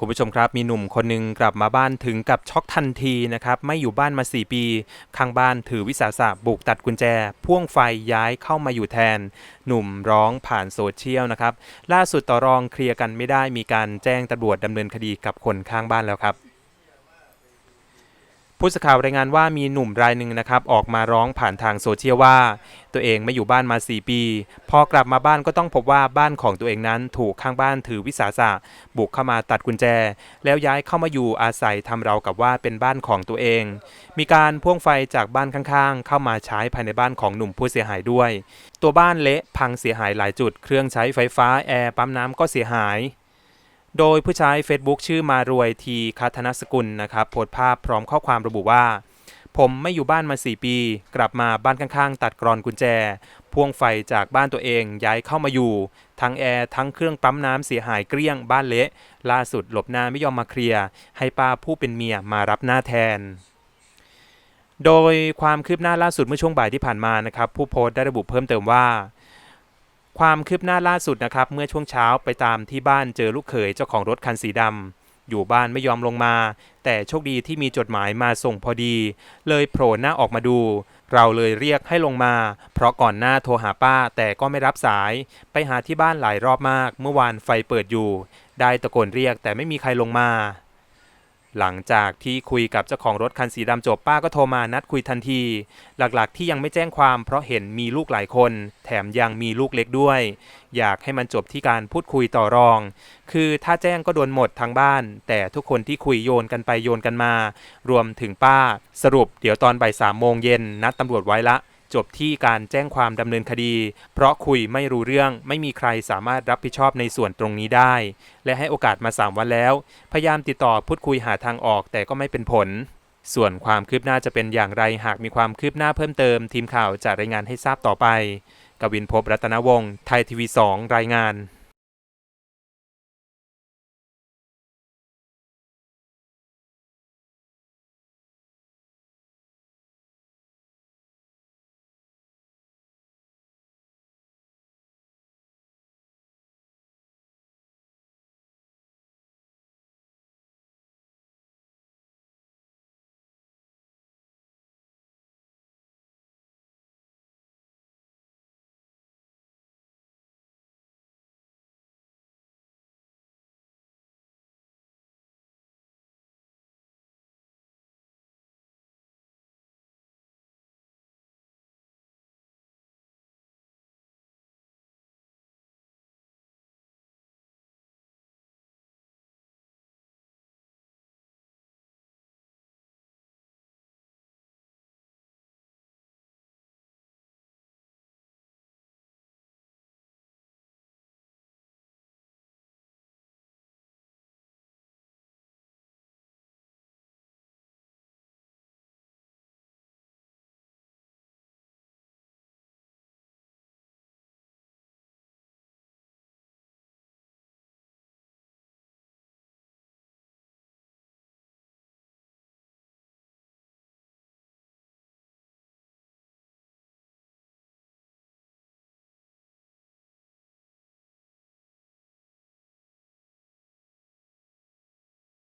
คุณผู้ชมครับมีหนุ่มคนหนึ่งกลับมาบ้านถึงกับช็อกทันทีนะครับไม่อยู่บ้านมา 4 ปี ข้างบ้านถือวิสาสะบุกตัดกุญแจ พ่วงไฟย้ายเข้ามาอยู่แทน หนุ่มร้องผ่านโซเชียลนะครับล่าสุดต่อรองเคลียร์กันไม่ได้มีการแจ้งตำรวจดำเนินคดีกับคนข้างบ้านแล้วครับ ผู้สื่อข่าวรายงานว่ามีหนุ่มรายหนึ่งนะครับออกมาร้องผ่านทางโซเชียลว่า ตัวเองไม่อยู่บ้านมา 4 ปี พอกลับมาบ้านก็ต้องพบว่าบ้านของตัวเองนั้นถูกข้างบ้านถือวิสาสะบุกเข้ามาตัดกุญแจ แล้วย้ายเข้ามาอยู่อาศัยทำเรากับว่าเป็นบ้านของตัวเอง มีการพ่วงไฟจากบ้านข้างๆ เข้ามาใช้ภายในบ้านของหนุ่มผู้เสียหายด้วย ตัวบ้านเละพังเสียหายหลายจุด เครื่องใช้ไฟฟ้าแอร์ปั๊มน้ำก็เสียหาย โดยผู้ใช้ Facebook ชื่อมารวยทีคาธนสกุลนะครับโพสต์ภาพพร้อมข้อความระบุว่า ผมไม่อยู่บ้านมา 4 ปี กลับมาบ้านข้างๆ ตัดกรอนกุญแจ พ่วงไฟจากบ้านตัวเองย้ายเข้ามาอยู่ ทั้งแอร์ทั้งเครื่องปั๊มน้ำเสียหายเกลี้ยงบ้านเละ ล่าสุดหลบหน้าไม่ยอมมาเคลียร์ให้ป้าผู้เป็นเมียมารับหน้าแทนโดยความคืบหน้าล่าสุดเมื่อช่วงบ่ายที่ผ่านมานะครับ ผู้โพสต์ได้ระบุเพิ่มเติมว่า ความคืบหน้าล่าสุดนะครับเมื่อช่วงเช้าไปตามที่บ้านเจอลูกเขยเจ้าของรถคันสีดำอยู่บ้านไม่ยอมลงมา แต่โชคดีที่มีจดหมายมาส่งพอดี เลยโผล่หน้าออกมาดู เราเลยเรียกให้ลงมา เพราะก่อนหน้าโทรหาป้าแต่ก็ไม่รับสาย ไปหาที่บ้านหลายรอบมาก เมื่อวานไฟเปิดอยู่ ได้ตะโกนเรียกแต่ไม่มีใครลงมา หลังจากที่คุยกับเจ้าของรถคันสีดำจบป้าก็โทรมานัดคุยทันที หลักๆ ที่ยังไม่แจ้งความเพราะเห็นมีลูกหลายคน แถมยังมีลูกเล็กด้วย อยากให้มันจบที่การพูดคุยต่อรอง คือถ้าแจ้งก็โดนหมดทางบ้าน แต่ทุกคนที่คุยโยนกันไปโยนกันมา รวมถึงป้า สรุปเดี๋ยวตอนบ่ายสามโมงเย็นนัดตำรวจไว้ละ จบที่การแจ้งความดำเนินคดี เพราะคุยไม่รู้เรื่องไม่มีใครสามารถรับผิดชอบในส่วนตรงนี้ได้ และให้โอกาสมา 3 วันแล้ว พยายามติดต่อพูดคุยหาทางออกแต่ก็ไม่เป็นผล ส่วนความคืบหน้าจะเป็นอย่างไรหากมีความคืบหน้าเพิ่มเติม ทีมข่าวจะรายงานให้ทราบต่อไป กวินพบรัตนวงศ์ไทยทีวี 2 รายงาน